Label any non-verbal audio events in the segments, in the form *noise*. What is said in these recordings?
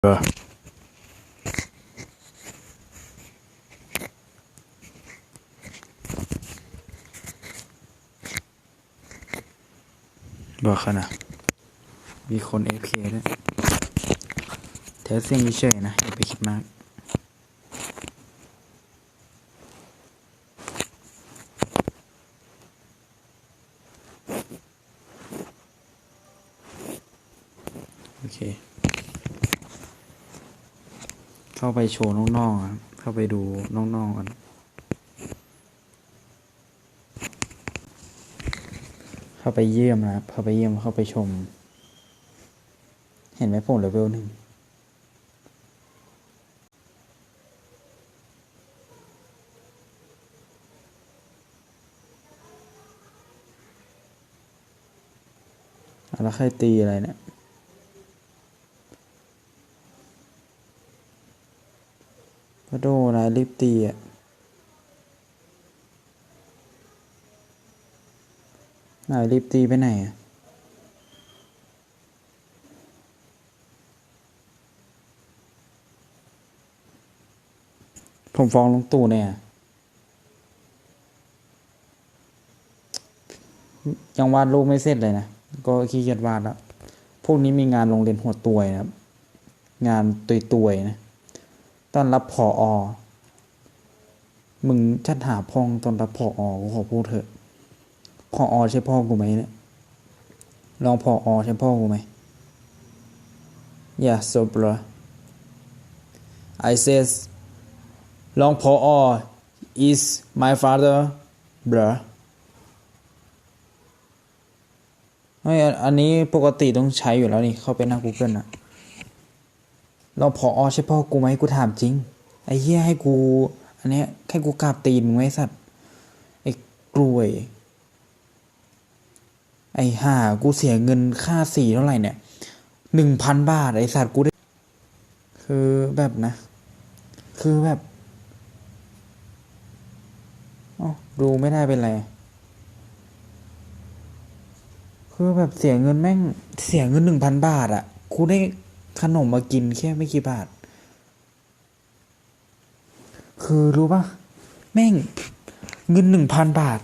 Bruh. บอกเขานะ มีคนเอฟเคด้วยแถวเสียงเฉยนะ อย่าไปคิดมาก โอเค เข้าไปโชว์น้องๆครับเข้าไปดูน้องๆกันเข้าไปเยี่ยมนะครับ เข้าไปเยี่ยมเข้าไปชม เห็นไหมผมเลเวลหนึ่งแล้วใครตีอะไรเนี่ย โดนนะรีบตีอะไหนรีบตีไปไหนอะผมฟ้องลงตู่เนี่ย ยังวาดรูปไม่เสร็จเลยนะ ก็ขี้เกียจวาดแล้ว พวกนี้มีงานโรงเรียนหัวตัวยนะครับ งานตุยตุยๆนะ ต้อนรับผออมึงชัดหาพองตอนรับผออกูขอพูดเถอะผออใช่พ่อกูไหมเนี่ยลองผออใช่พ่อกูไหม Yeah so bro I says ลองผออ is my father bro ไม่อันอันนี้ปกติต้องใช้อยู่แล้วนี่ เข้าไปหน้า Google นะ เราพออใช่พ่อกูไหมกูถามจริง ไอ้เหี้ยให้กู อันเนี้ยแค่กูกราบตีนมึงไว้สัตว์ ไอ้กลวย ไอ้ห่ากูเสียเงินค่าสีเท่าไหร่เนี่ยหนึ่งพันบาทไอ้สัตว์กูได้ คือแบบนะ คือแบบอ๋อดูไม่ได้เป็นไรคือแบบเสียเงินแม่ง เสียเงินหนึ่งพันบาทอะกูได้ ขนมมากินแค่ไม่กี่บาท คือรู้ปะแม่งเงินหนึ่งพันบาท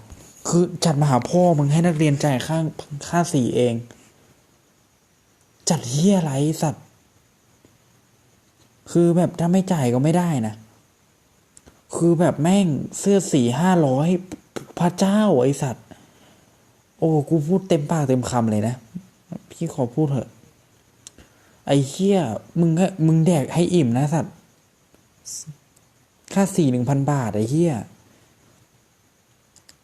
คือจัดมาหาพ่อมึงให้นักเรียนจ่ายค่าค่าสีเอง จัดเฮียอะไรสัตว์ คือแบบถ้าไม่จ่ายก็ไม่ได้นะ คือแบบแม่งเสื้อสีห้าร้อยพระเจ้าไอสัตว์ โอ้ กูพูดเต็มปากเต็มคำเลยนะ พี่ขอพูดเถอะ ไอ้เหี้ยมึงก็มึงแดกให้อิ่มนะสัตว์ค่าสี่หนึ่งพันบาทไอ้เหี้ย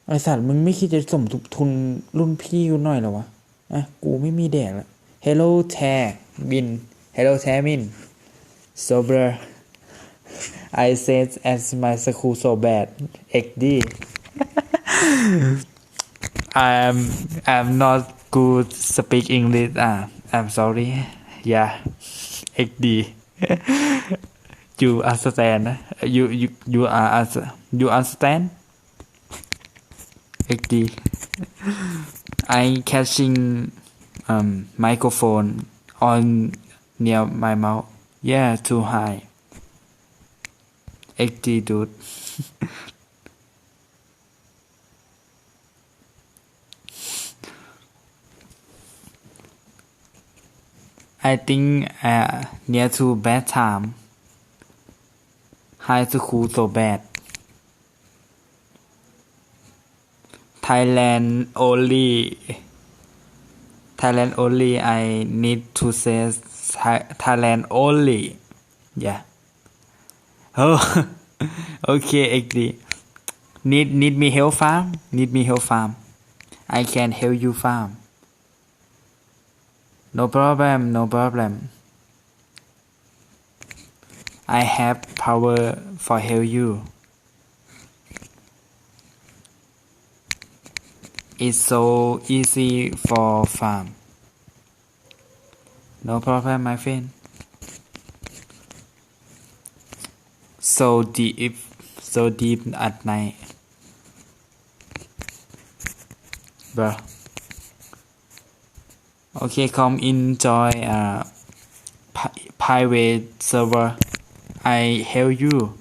ไอ้สัตว์มึงไม่คิดจะสมทบทุนรุ่นพี่กูหน่อยเหรอวะอะกูไม่มีแดกละ Hello แทบิน Hello แทมิน sober I said as my school so bad XD I'm I'm not good speak English อะ I'm sorry yeah. XD you understand นะ you you you are you understand? XD I catching um microphone on near my mouth. Yeah too high. XD dude *laughs* I think uh, near to bad time. High school so bad. Thailand only. Thailand only. I need to say Thailand only. Yeah. Oh, *laughs* okay, XD. Need need me help farm? Need me help farm? I can help you farm. No problem, no problem. I have power for help you. It's so easy for farm. No problem, my friend. So deep, so deep at night. Bro. Okay, come enjoy uh, pi- private server. I help you.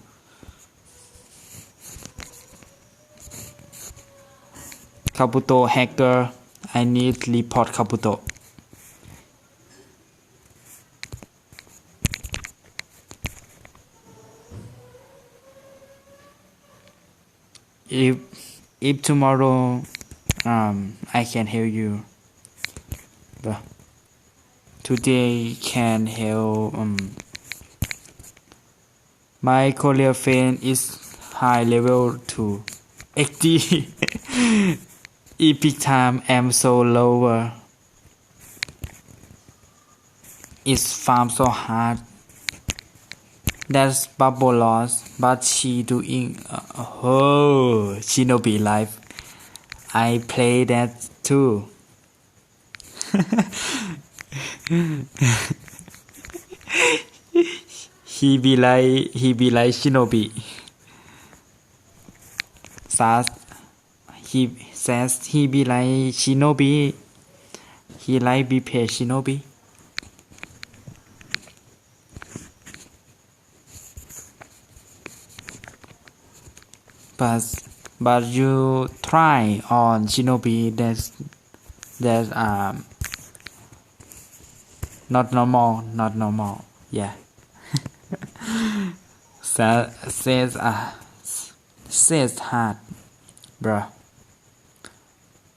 Kabuto hacker I need report Kabuto. If if tomorrow um I can help you but today can help um my Korea fan is high level to XD *laughs* epic time am so lower. It's farm so hard. That's bubble loss but she doing uh, oh shinobi life. I play that too he be like he be like shinobi. Says he says he be like shinobi. He like be play shinobi. But but you try on shinobi that's that's um not normal not normal yeah. *laughs* Sa- says uh says hard bruh.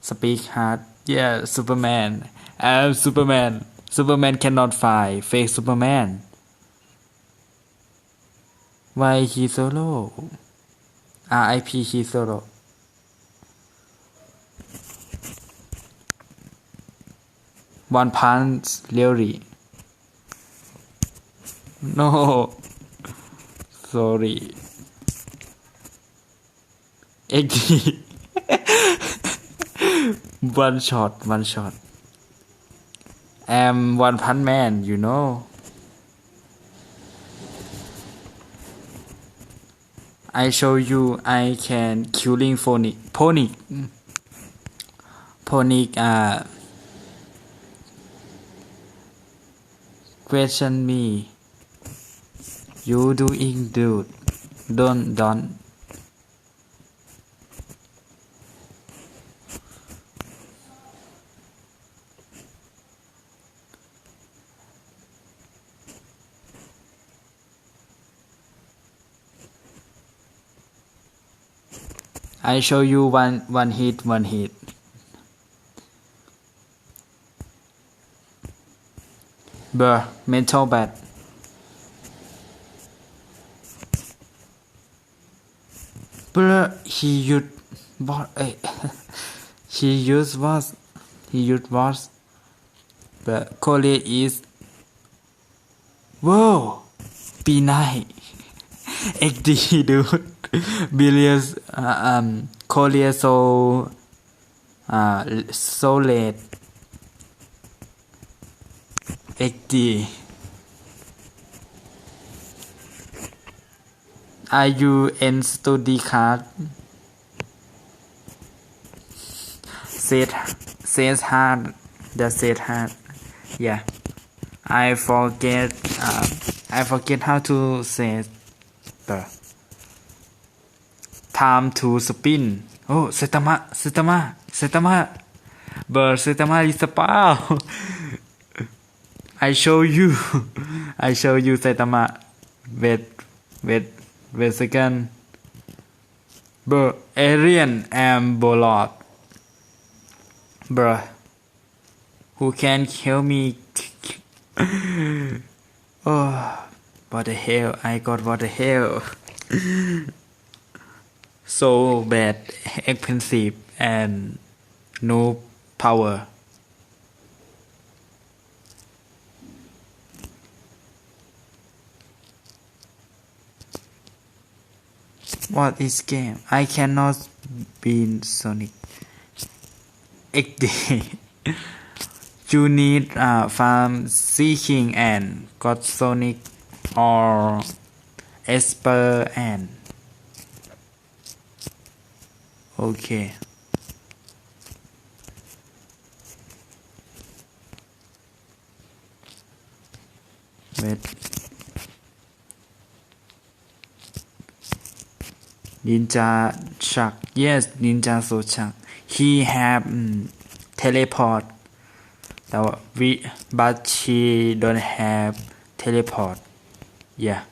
Speak hard yeah superman. I'm superman. Superman cannot fly fake superman. Why he solo? RIP he solo one punch really no sorry XD one shot one shot am one punch man you know I show you I can killing phonic ponic ponic uh question me. You doing dude. Don't don't I show you one one hit one hit Bruh, mental bad Bruh, he used what eh, *laughs* he used was he used was but Korea is whoa B9 XD *laughs* dude. *laughs* Billions uh, um Korea so uh so late XD Are you in study card? Said says hard. That said hard. Yeah. I forget. Uh, I forget how to say the time to spin. Oh, Setama, Setama, Setama. But Setama is pal. *laughs* I show you. *laughs* I show you Setama. Wait, wait, wait a second. Arian and Bolot. Bruh. Who can kill me? *laughs* oh, what the hell? I got what the hell? *laughs* so bad, expensive, and no power. What is game? I cannot beat Sonic. XD. *laughs* you need uh, farm seeking and got Sonic or Esper and okay. wait Ninja Shark. Yes, Ninja so Shark. He have um, teleport. Now we, but she don't have teleport. Yeah.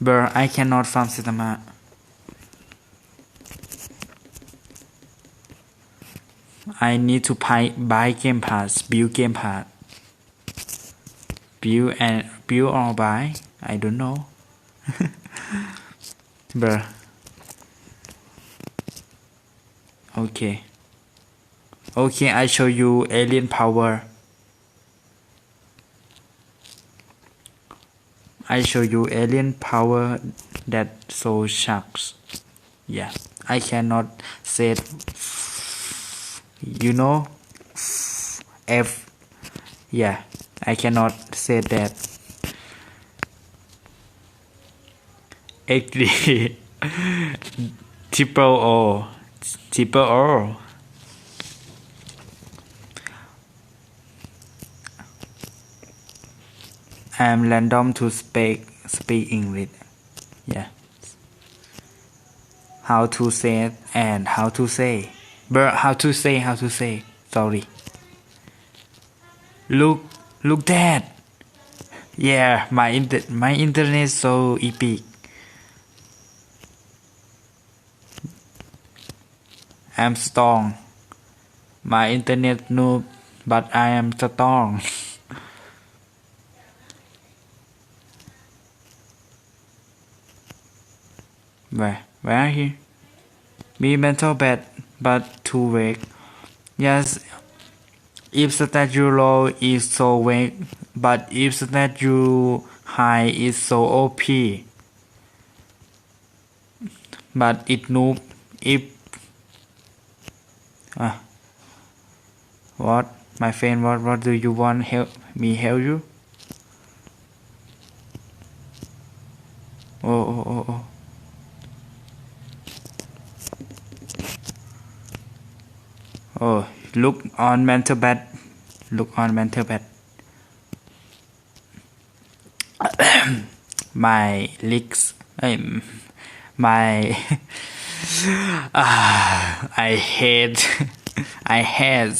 But I cannot farm Sitama. Uh. I need to buy, buy game pass, build game pass. Build and build or buy, I don't know. *laughs* bruh. Okay. Okay I show you alien power. I show you alien power that so sharks. Yeah I cannot say it. you know? F. Yeah I cannot say that XD triple O. Triple O. I'm random to speak speak English. Yeah. How to say it and how to say. But how to say how to say. Sorry. Look look that. Yeah my inter my internet so epic I'm strong my internet noob but I am strong. Where where are you? Be mental bad but too weak. Yes if statue low is so weak but if statue high is so OP but it noob if ah. What? My friend what what do you want help me help you? Oh oh oh oh. Oh look on mental bed. Look on mental bed. *coughs* My legs um, my *laughs* ah, I hate I had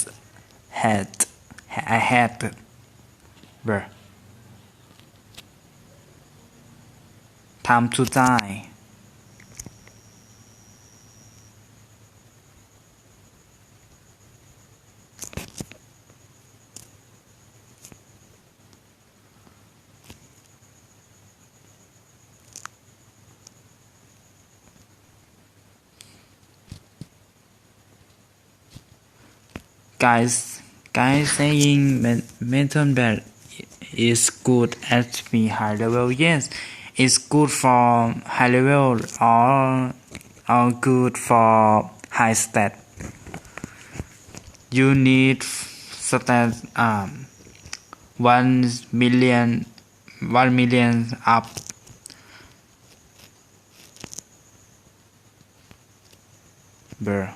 had I had bruh. Time to die guys guys saying bed is good at me high level yes. It's good for high level or or good for high stat. You need stat um one million one million up. Bruh.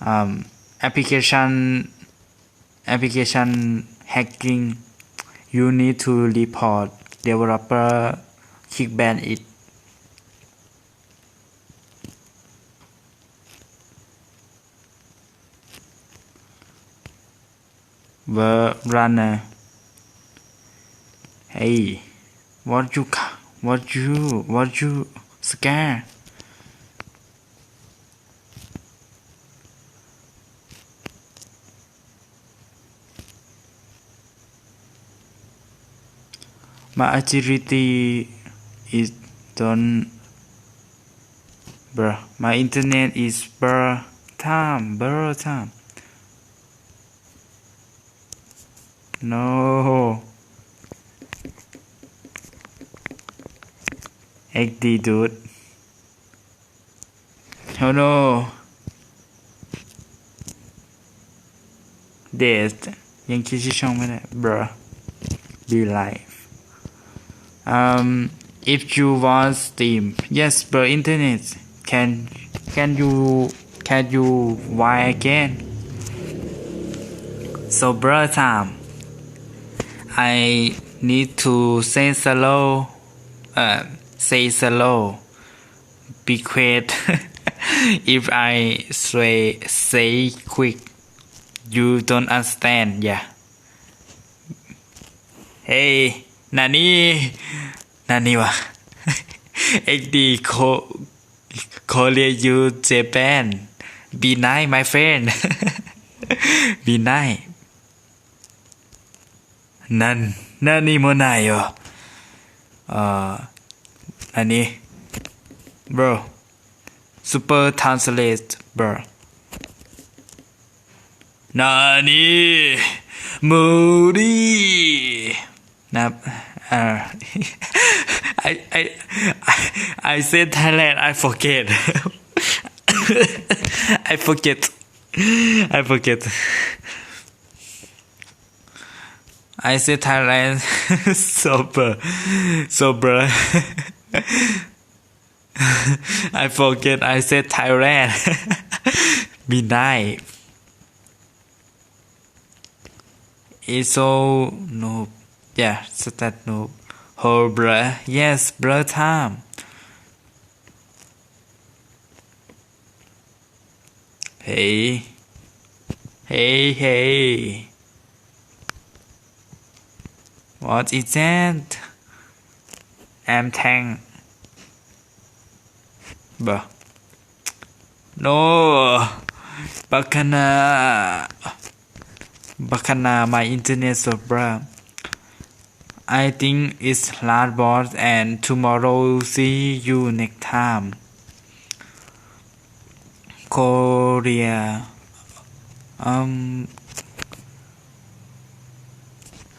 Um application application hacking you need to report developer kick ban it. Web runner. Hey what you what you what you scare agility is done bruh my internet is bruh time bruh time no XD dude oh no dead ยังคิดชื่อช่องไม่ได้ bruh be live um if you want steam yes but internet can can you can you why again so brother time I need to say slow, uh, say slow. Be quiet. *laughs* if I say say quick, you don't understand. Yeah. Hey, นานี่นานี่วะเอ็กดีโคโคเรียยูเจแปน be nice my friend be nice นั่นนั่นนี่โมนายอะอ่าอันนี่ bro super translate bro นานี่มูรี่ Now, uh, *laughs* I, I, I, I said Thailand, I forget. *laughs* I forget. I forget. I say Thailand *laughs* sober, sober. I forget I say Thailand. Be nice. It's so no yeah so that no whole bruh yes bruh time. Hey. Hey hey. What is that I'm tank bruh no. Bacana Bacana my internet so bruh I think it's last boss and tomorrow see you next time. Korea. Um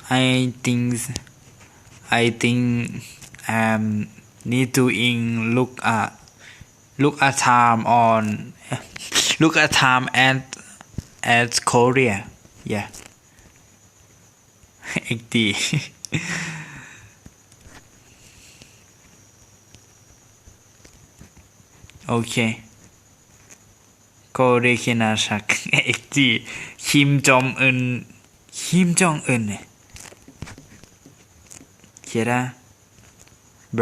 I think I think um need to in look at look at time on *laughs* look at time at at Korea. Yeah. *laughs* XD *laughs* โอเคก็เรียกนาชักเอกจีคิมจองอึนคิมจองอึนเนี่ยเขียนได้บ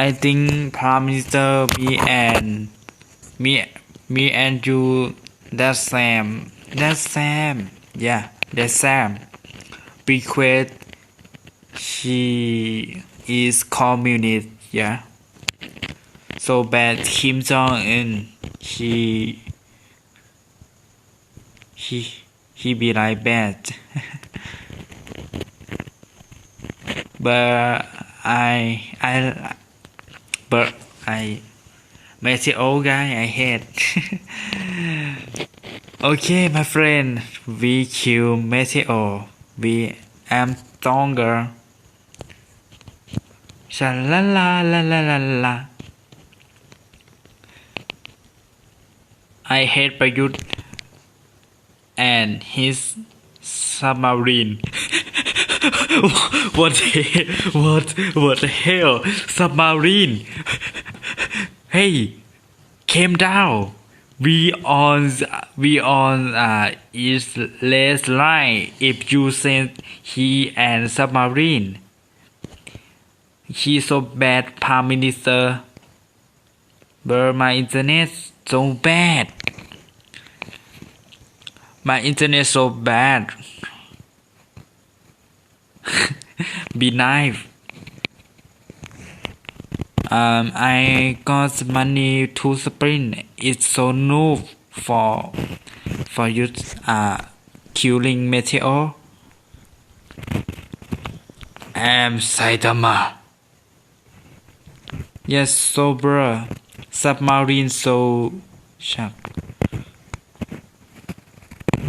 I think Prime Minister me and me me and you that's Sam. That's Sam. Yeah that's Sam. Request she is communist yeah. So bad Kim Jong Un he he he be like bad. *laughs* But I I but I met the old guy I hate okay my friend we kill Meteo we am stronger sha la la la la la la I hate Prayut and his submarine *laughs* what the what what the hell? Submarine. *laughs* Hey came down. We on we on uh is less line if you send he and submarine. He so bad prime minister. But my internet so bad. My internet so bad *laughs* be nice. Um, I got money to sprint. It's so new for for you uh killing meteor. I'm Saitama. Yes, so bruh. Submarine so shark.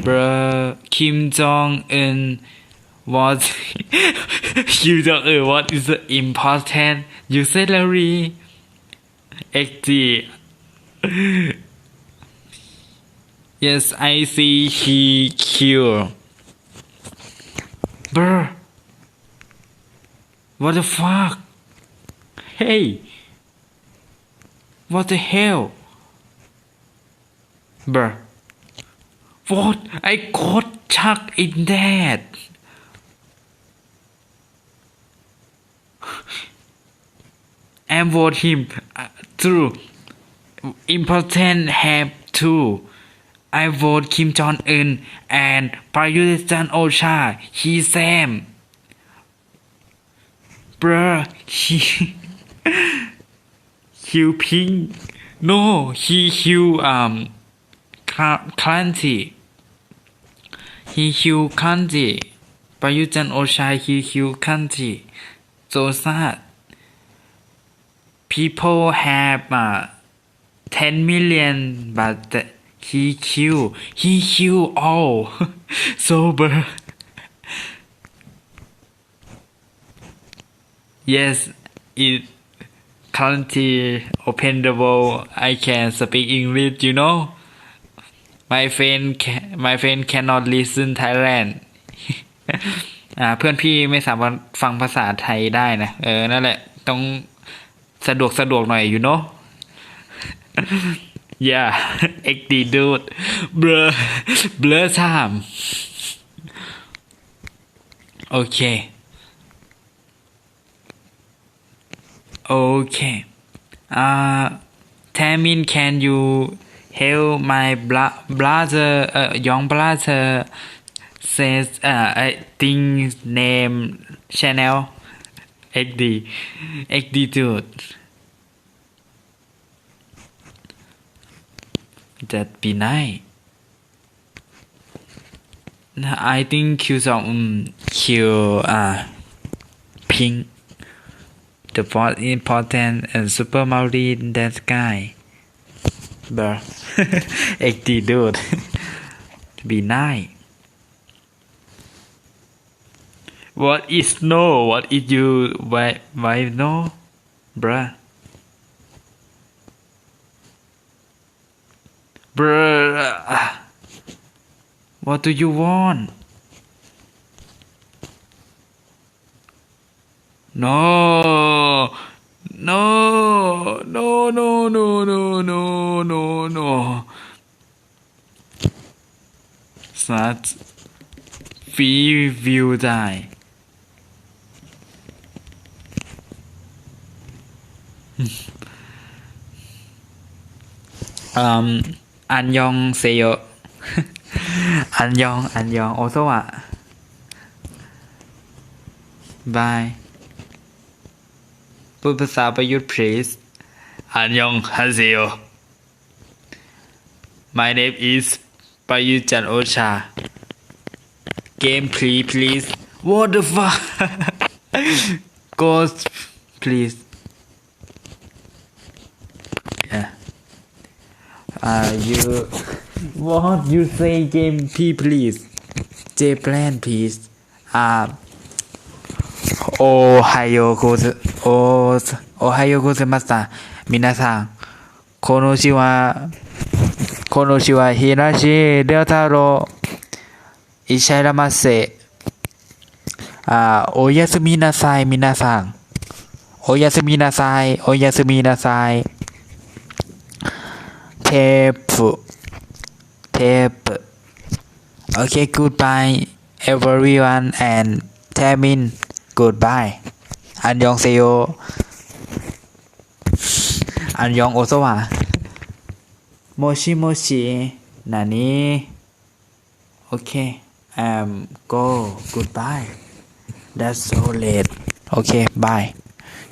Bruh, Kim Jong Un what? *laughs* You don't know what is important. Your salary. XD yes I see he kill bruh what the fuck? Hey. What the hell? Bruh what? I got stuck in that and vote him through important have to I vote Kim Jong Un and Prayut Chan Ocha he Sam bruh he Hugh Pink no he Hugh um Clancy. he Hugh Clancy ประยุทธ์จันทร์โอชา he Hugh Clancy so sad people have uh, 10 million but he kill he kill all sober yes it currently open the world I can speak English you know my friend ca- my friend cannot listen Thailand อ่าเพื่อนพี่ไม่สามารถฟังภาษาไทยได้นะ เออ นั่นแหละ ต้อง สะดวกสะดวกหน่อย you know *laughs* yeah XD dude blur blur time โอเค โอเค อ่า Tamin can you help my bla- brother uh, young brother says uh, I think name channel Eddy, Eddy dude, That be nice. I think Q Song um, Q uh Ping the most important and uh, Super Mario that guy. but eddy *laughs* dude. *laughs* be nice. What is no? What is you? Why why no bruh? Bruh. What do you want? No. No. No no no no no no no. Start free view ไ um, 안녕 세요 안녕 안녕 어서와 bye พูดภาษาประยุทธ์ please อันยองฮาเซโย my name is ประยุทธ์จันโอชา game please please what the fuck ghost please you what you say game please J plan please おはようご、おはようございます。みなさん、この詩は、この詩は、ひらし、りょうたろ、いしゃいらませ。おやすみなさい、みなさん。おやすみなさい、おやすみなさい。tape tape okay goodbye everyone and Tamin goodbye อันยองเซโยอันยองโอซวะโมชิโมชินานี้โอเค um go goodbye that's so late okay bye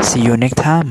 see you next time